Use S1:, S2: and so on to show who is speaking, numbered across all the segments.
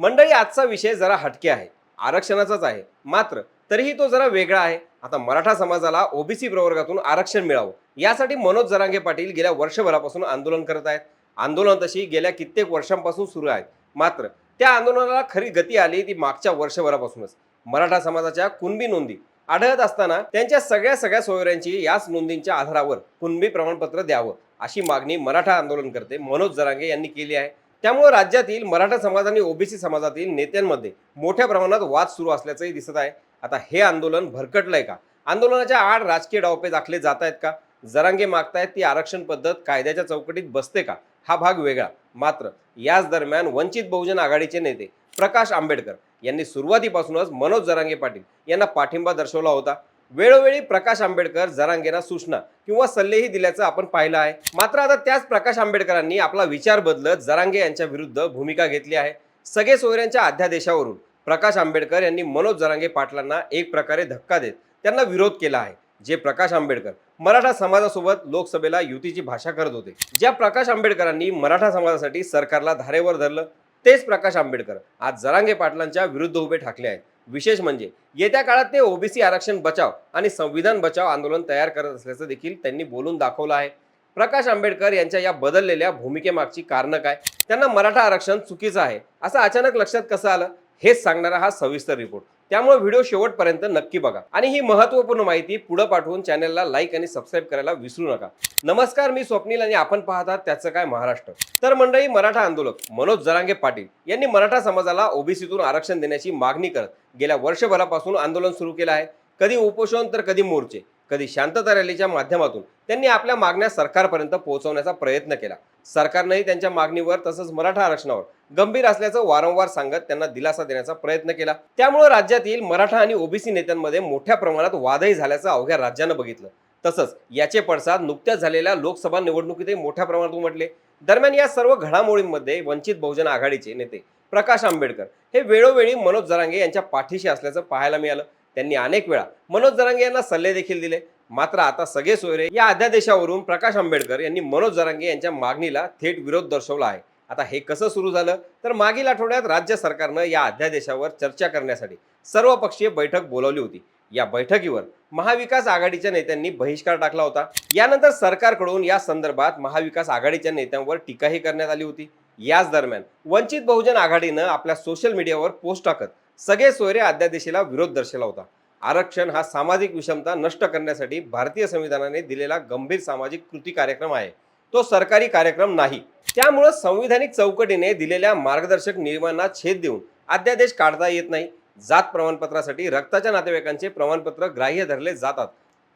S1: मंडळी आजचा विषय जरा हटके आहे. आरक्षणाचाच आहे. मात्र तरीही तो जरा वेगळा आहे. आता मराठा समाजाला ओबीसी प्रवर्गातून आरक्षण मिळावं. यासाठी मनोज जरांगे पाटील गेल्या वर्षभरापासून आंदोलन करत आहेत. आंदोलन तशी गेल्या कित्येक वर्षांपासून सुरू आहेत. मात्र त्या आंदोलनाला खरी गती आली ती मागच्या वर्षभरापासूनच. मराठा समाजाच्या कुणबी नोंदी आढळत असताना त्यांच्या सगळ्या सगळ्या सोयऱ्यांची याच नोंदींच्या आधारावर कुणबी प्रमाणपत्र द्यावं अशी मागणी मराठा आंदोलनकर्ते मनोज जरांगे यांनी केली आहे. त्यामुळे राज्यातील मराठा समाज आणि ओबीसी समाजातील नेत्यांमध्ये मोठ्या प्रमाणात वाद सुरू असल्याचंही दिसत आहे. आता हे आंदोलन भरकटलंय का? आंदोलनाच्या आड राजकीय डावपे दाखले जात आहेत का? जरांगे मागतायत ती आरक्षण पद्धत कायद्याच्या चौकटीत बसते का? हा भाग वेगळा. मात्र याच दरम्यान वंचित बहुजन आघाडीचे नेते प्रकाश आंबेडकर यांनी सुरुवातीपासूनच मनोज जरांगे पाटील यांना पाठिंबा दर्शवला होता. वेळोवेळी प्रकाश आंबेडकर जरांगेना सूचना किंवा सल्लेही दिल्याचं आपण पाहिलं आहे. मात्र आता त्याच प्रकाश आंबेडकरांनी आपला विचार बदलत जरांगे यांच्या विरुद्ध भूमिका घेतली आहे. सगळे सोयऱ्यांच्या अध्यादेशावरून प्रकाश आंबेडकर यांनी मनोज जरांगे पाटलांना एक प्रकारे धक्का देत त्यांना विरोध केला आहे. जे प्रकाश आंबेडकर मराठा समाजासोबत लोकसभेला युतीची भाषा करत होते. ज्या प्रकाश आंबेडकरांनी मराठा समाजासाठी सरकारला धारेवर धरलं तेच प्रकाश आंबेडकर आज जरांगे पाटलांच्या विरुद्ध उभे ठाकले आहेत. विशेष म्हणजे येत्या काळात ते ओबीसी आरक्षण बचाव आणि संविधान बचाव आंदोलन तयार करत असल्याचं देखील त्यांनी बोलून दाखवलं आहे. प्रकाश आंबेडकर यांच्या या बदललेल्या भूमिकेमागची कारणं काय? त्यांना मराठा आरक्षण चुकीचं आहे. असं अचानक लक्षात कसं आलं? हेच सांगणारा हा सविस्तर रिपोर्ट. त्यामुळे व्हिडिओ शेवटपर्यंत नक्की बघा. आणि ही महत्त्वपूर्ण माहिती पुढे पाठवून चॅनलला लाईक आणि सबस्क्राईब करायला विसरू नका. नमस्कार मी स्वप्नील आणि आपण पाहतात त्याचं काय महाराष्ट्र. तर मंडळी मराठा आंदोलक मनोज जरांगे पाटील यांनी मराठा समाजाला ओबीसीतून आरक्षण देण्याची मागणी करत गेल्या वर्षभरापासून आंदोलन सुरू केलं आहे. कधी उपोषण तर कधी मोर्चे. कधी शांतता रॅलीच्या माध्यमातून त्यांनी आपल्या मागण्या सरकारपर्यंत पोहोचवण्याचा प्रयत्न केला. सरकारनंही त्यांच्या मागणीवर तसंच मराठा आरक्षणावर गंभीर असल्याचं वारंवार सांगत त्यांना दिलासा देण्याचा प्रयत्न केला. त्यामुळे राज्यातील मराठा आणि ओबीसी नेत्यांमध्ये मोठ्या प्रमाणात वादही झाल्याचं अवघ्या राज्यानं बघितलं. तसंच याचे पडसाद नुकत्याच झालेल्या लोकसभा निवडणुकीतही मोठ्या प्रमाणात उमटले. दरम्यान या सर्व घडामोडींमध्ये वंचित बहुजन आघाडीचे नेते प्रकाश आंबेडकर हे वेळोवेळी मनोज जरांगे यांच्या पाठीशी असल्याचं पाहायला मिळालं. त्यांनी अनेक वेळा मनोज जरांगे यांना सल्ले देखील दिले. मात्र आता सगळे सोयरे या अध्यादेशावरून प्रकाश आंबेडकर यांनी मनोज जरांगे यांच्या मागणीला थेट विरोध दर्शवला आहे. आता हे कसं सुरू झालं? तर मागील आठवड्यात राज्य सरकारनं या अध्यादेशावर चर्चा करण्यासाठी सर्वपक्षीय बैठक बोलावली होती. या बैठकीवर महाविकास आघाडीच्या नेत्यांनी बहिष्कार टाकला होता. यानंतर सरकारकडून या संदर्भात महाविकास आघाडीच्या नेत्यांवर टीकाही करण्यात आली होती. याच दरम्यान वंचित बहुजन आघाडीनं आपल्या सोशल मीडियावर पोस्ट टाकत सगळे सोयरे अध्यादेशाला विरोध दर्शवला होता. आरक्षण हा सामाजिक विषमता नष्ट करण्यासाठी भारतीय संविधानाने दिलेला गंभीर सामाजिक कृती कार्यक्रम आहे. तो सरकारी कार्यक्रम नाही. त्यामुळं संविधानिक चौकटीने दिलेल्या मार्गदर्शक नियमांना छेद देऊन अध्यादेश काढता येत नाही. जात प्रमाणपत्रासाठी रक्ताच्या नातेवाईकांचे प्रमाणपत्र ग्राह्य धरले जातात.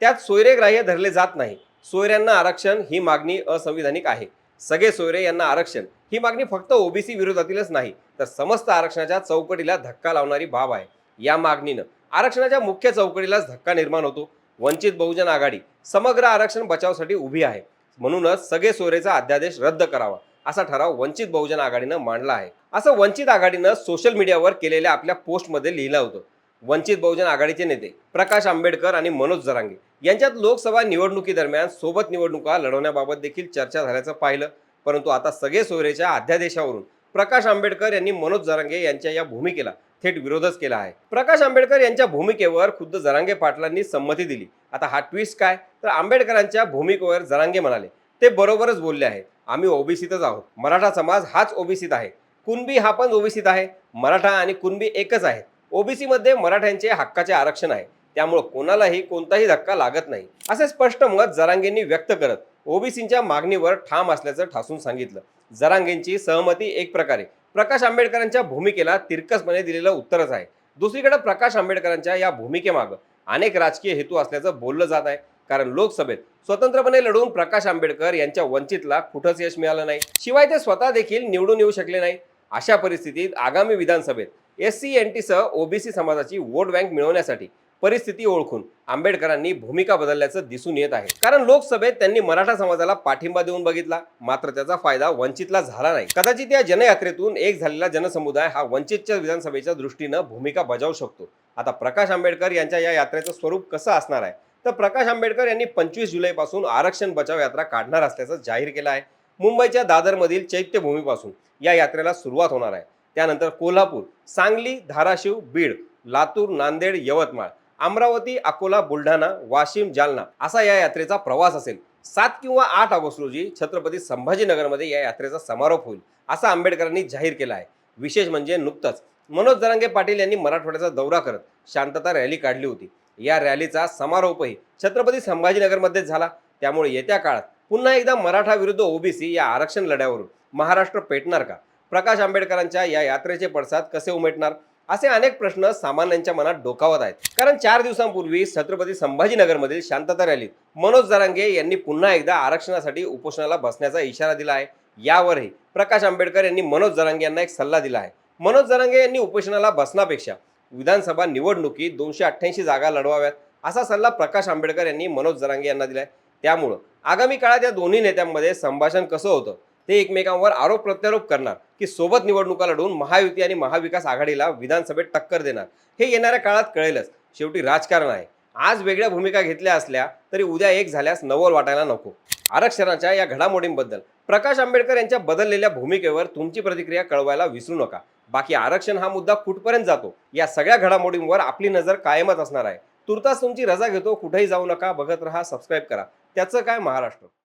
S1: त्यात सोयरे ग्राह्य धरले जात नाही. सोयऱ्यांना आरक्षण ही मागणी असंविधानिक आहे. सगळे सोयरे यांना आरक्षण ही मागणी फक्त ओबीसी विरोधातीलच नाही तर समस्त आरक्षणाच्या चौकटीला धक्का लावणारी बाब आहे. या मागणीनं आरक्षणाच्या मुख्य चौकटीलाच धक्का निर्माण होतो. वंचित बहुजन आघाडी समग्र आरक्षण बचावासाठी उभी आहे. म्हणूनच सगळे सोयरेचा अध्यादेश रद्द करावा असा ठराव वंचित बहुजन आघाडीनं मांडला आहे. असं वंचित आघाडीनं सोशल मीडियावर केलेल्या आपल्या पोस्टमध्ये लिहिलं होतं. वंचित बहुजन आघाडीचे नेते प्रकाश आंबेडकर आणि मनोज जरांगे यांच्यात लोकसभा निवडणुकीदरम्यान सोबत निवडणुका लढवण्याबाबत देखील चर्चा झाल्याचं पाहिलं. परंतु आता सगळे सोयरेच्या अध्यादेशावरून प्रकाश आंबेडकर यांनी मनोज जरांगे यांच्या या भूमिकेला थेट विरोधच केला आहे. प्रकाश आंबेडकर यांच्या भूमिकेवर खुद्द जरांगे पाटलांनी संमती दिली. आता हा ट्विस्ट काय? तर आंबेडकरांच्या भूमिकेवर जरांगे म्हणाले. ते बरोबरच बोलले आहे आम्ही ओबीसीतच आहोत. मराठा समाज हाच ओबीसीत आहे. कुणबी हा पण ओबीसीत आहे. मराठा आणि कुणबी एकच आहे ओबीसीमध्ये मराठ्यांचे हक्काचे आरक्षण आहे. त्यामुळं कोणालाही कोणताही धक्का लागत नाही. असे स्पष्ट मत जरांगेंनी व्यक्त करत ओबीसींच्या मागणीवर ठाम असल्याचं ठासून सांगितलं. जरांगेंची सहमती एक प्रकारे. प्रकाश आंबेडकरांच्या भूमिकेला तिरकसपणे दिलेलं उत्तरच आहे. दुसरीकडे प्रकाश आंबेडकरांच्या या भूमिकेमागं अनेक राजकीय हेतू असल्याचं बोललं जात आहे. कारण लोकसभेत स्वतंत्रपणे लढून प्रकाश आंबेडकर यांच्या वंचितला कुठंच यश मिळालं नाही. शिवाय ते स्वतः देखील निवडून येऊ शकले नाही. अशा परिस्थितीत आगामी विधानसभेत एस सी एन टीसह ओबीसी समाजाची वोट बँक मिळवण्यासाठी परिस्थिती ओळखून आंबेडकरांनी भूमिका बदलल्याचं दिसून येत आहे. कारण लोकसभेत त्यांनी मराठा समाजाला पाठिंबा देऊन बघितला. मात्र त्याचा फायदा वंचितला झाला नाही. कदाचित या जनयात्रेतून एक झालेला जनसमुदाय हा वंचितच्या विधानसभेच्या दृष्टीनं भूमिका बजावू शकतो. आता प्रकाश आंबेडकर यांच्या या यात्रेचं स्वरूप कसं असणार आहे? तर प्रकाश आंबेडकर यांनी पंचवीस जुलैपासून आरक्षण बचाव यात्रा काढणार असल्याचं जाहीर केलं आहे. मुंबईच्या दादरमधील चैत्यभूमीपासून या यात्रेला सुरुवात होणार आहे. त्यानंतर कोल्हापूर सांगली धाराशिव बीड लातूर नांदेड यवतमाळ अमरावती अकोला बुलढाणा वाशिम जालना असा या यात्रेचा प्रवास असेल. सात किंवा आठ ऑगस्ट रोजी छत्रपती संभाजीनगरमध्ये या यात्रेचा समारोप होईल असं आंबेडकरांनी जाहीर केला आहे. विशेष म्हणजे नुकतंच. मनोज जरांगे पाटील यांनी मराठवाड्याचा दौरा करत शांतता रॅली काढली होती. या रॅलीचा समारोपही छत्रपती संभाजीनगरमध्येच झाला. त्यामुळे येत्या काळात पुन्हा एकदा मराठा विरुद्ध ओबीसी या आरक्षण लढ्यावरून महाराष्ट्र पेटणार का? प्रकाश आंबेडकरांच्या या यात्रेचे पडसाद कसे उमेटणार? असे अनेक प्रश्न सामान्यांच्या मनात डोकावत आहेत. कारण चार दिवसांपूर्वी छत्रपती संभाजीनगरमधील शांतता रॅलीत मनोज जरांगे यांनी पुन्हा एकदा आरक्षणासाठी उपोषणाला बसण्याचा इशारा दिला आहे. यावरही प्रकाश आंबेडकर यांनी मनोज जरांगे यांना एक सल्ला दिला आहे. मनोज जरांगे यांनी उपोषणाला बसण्यापेक्षा विधानसभा निवडणुकीत दोनशे अठ्ठ्याऐंशी जागा लढवाव्यात असा सल्ला प्रकाश आंबेडकर यांनी मनोज जरांगे यांना दिला आहे त्यामुळं आगामी काळात या दोन्ही नेत्यांमध्ये संभाषण कसं होतं? ते एकमेकांवर आरोप प्रत्यारोप करणार की सोबत निवडणुका लढवून महायुती आणि महाविकास आघाडीला विधानसभेत टक्कर देणार. हे येणाऱ्या काळात कळेलच. शेवटी राजकारण आहे. आज वेगळ्या भूमिका घेतल्या असल्या तरी उद्या एक झाल्यास नवल वाटायला नको. आरक्षणाच्या या घडामोडींबद्दल प्रकाश आंबेडकर यांच्या बदललेल्या भूमिकेवर तुमची प्रतिक्रिया कळवायला विसरू नका. बाकी आरक्षण हा मुद्दा कुठपर्यंत जातो? या सगळ्या घडामोडींवर आपली नजर कायमच असणार आहे. तुर्तास तुमची रजा घेतो. कुठेही जाऊ नका. बघत रहा. सबस्क्राईब करा. त्याचं काय महाराष्ट्र?